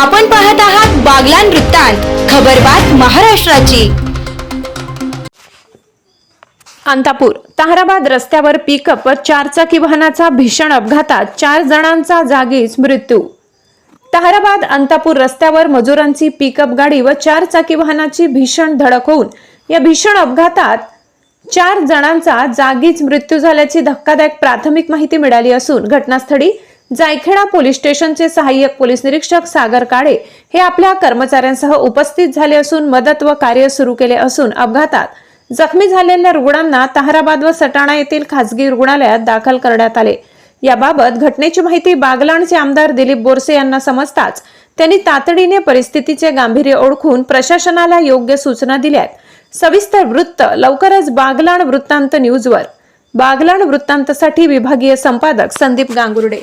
आपण पाहत आहात बागलान वृत्तांत खबरबात महाराष्ट्राची. अंतापूर ताहराबाद रस्त्यावर पिकअप व चारचाकी वाहनाचा भीषण अपघातात चार जणांचा जागीच मृत्यू. ताहराबाद अंतापूर रस्त्यावर मजुरांची पिकअप गाडी व चारचाकी वाहनाची भीषण धडक होऊन या भीषण अपघातात चार जणांचा जागीच मृत्यू झाल्याची धक्कादायक प्राथमिक माहिती मिळाली असून घटनास्थळी जायखेडा पोलीस स्टेशनचे सहाय्यक पोलीस निरीक्षक सागर काळे हे आपल्या कर्मचाऱ्यांसह उपस्थित झाले असून मदत व कार्य सुरू केले असून अपघातात जखमी झालेल्या रुग्णांना ताहराबाद व सटाणा येथील खासगी रुग्णालयात दाखल करण्यात आले. याबाबत घटनेची माहिती बागलाणचे आमदार दिलीप बोरसे यांना समजताच त्यांनी तातडीने परिस्थितीचे गांभीर्य ओळखून प्रशासनाला योग्य सूचना दिल्यात. सविस्तर वृत्त लवकरच बागलाण वृत्तांत न्यूजवर. बागलाण वृत्तांतसाठी विभागीय संपादक संदीप गांगुर्डे.